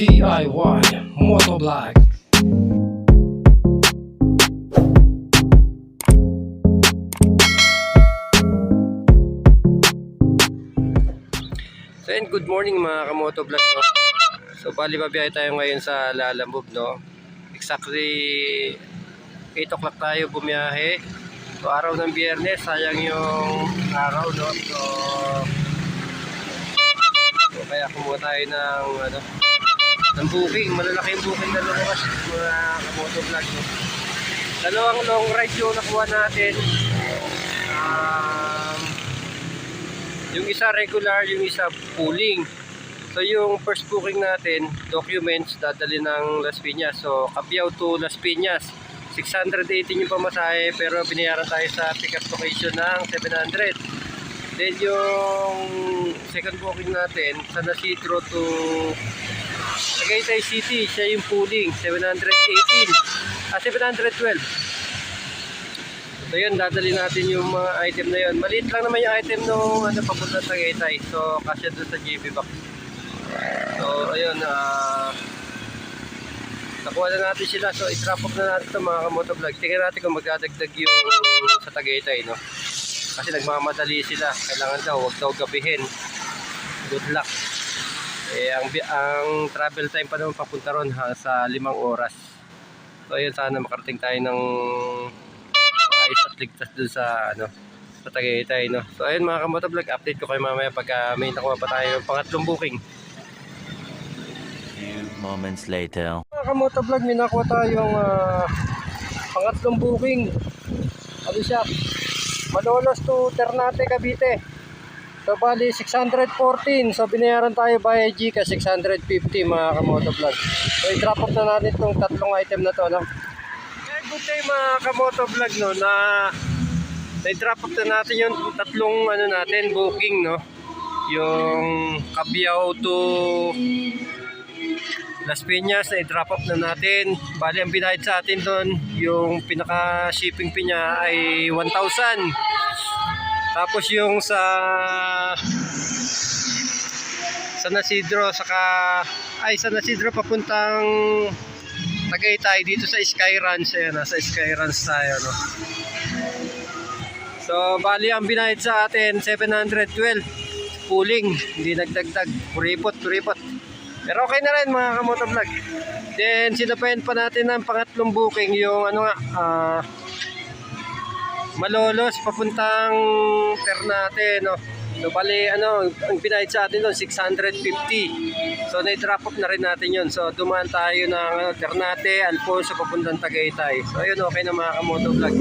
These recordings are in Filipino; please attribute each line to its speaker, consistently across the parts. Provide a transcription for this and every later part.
Speaker 1: DIY Motovlog
Speaker 2: So and good morning mga kamoto vlog no. So bali babiyahe tayo ngayon sa Lalamove no. Exactly 8 o'clock tayo bumiyahe. So araw ng biyernes, sayang yung araw no. So, so kaya kumuha tayo ng ano ng booking. Malalaki yung booking na lumabas mga kamoto vlog no. Dalawang long ride yung nakuha natin. Um, yung isa regular, yung isa pooling. So yung first booking natin, documents, dadali ng Las Piñas. So Capiao to Las Piñas, 618 yung pamasahe pero binayaran tayo sa pick-up location ng 700. Then yung second booking natin, San Isidro to Tagaytay City, siya yung pooling, 718. Ah, 712. So yun, dadali natin yung mga item na yun. Maliit lang naman yung item nung ano, papunta sa Tagaytay. So, kasya doon sa JB box. So, ayun, ah... nakuha na natin sila. So, i-drop off na natin ito mga kamotovlog. Tingnan natin kung magdadagdag yung sa Tagaytay, no? Kasi nagmamadali sila. Kailangan daw, huwag daw gabihin. Good luck. Eh, ang, ang travel time pa naman papunta ron ha, sa limang oras. So, ayun, sana makarating tayo ng maayos at ligtas dun sa ano sa Tagaytay no. So ayun mga kamotovlog, update ko kayo mamaya pagka may nakuha pa tayo ng pangatlong booking.
Speaker 3: moments later.
Speaker 2: Mga kamotovlog, may nakuha tayong ah, pangatlong booking. Ano siya? Malolos to Ternate, Cavite. So bali 614. So binayaran tayo by Gcash 650 mga kamotovlog. So i-drop off na natin itong tatlong item na to no. Okay, good day mga kamotovlog no na na-drop off na natin yung tatlong ano natin booking no. Yung Cabiao to Las Piñas i-drop off na natin. Bali, ang binayad sa atin doon, yung pinaka-shipping fee niya ay 1,000. Tapos yung sa San Isidro, saka ay San Isidro papuntang Tagaytay dito sa Skyruns. Ayan, nasa Skyruns tayo. No? So, bali ang binayad sa atin, 712 pooling, hindi nagdagdag, kuripot, kuripot. Pero okay na rin mga kamotovlog. Then sinapayan pa natin ng pangatlong booking yung ano nga ah, Malolos papuntang Ternate no. So bali ano ang binayad sa atin doon 650. So na-drop off na rin natin yun. So dumaan tayo ng ano, Ternate, Alfonso papuntang Tagaytay. So ayun okay na mga kamotovlog.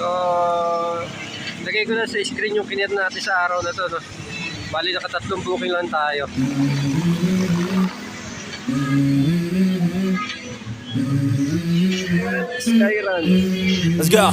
Speaker 2: So lagay ko na sa screen yung kinir natin sa araw na to no. Bali nakatatlong booking lang tayo. Skyrun.
Speaker 4: Let's go.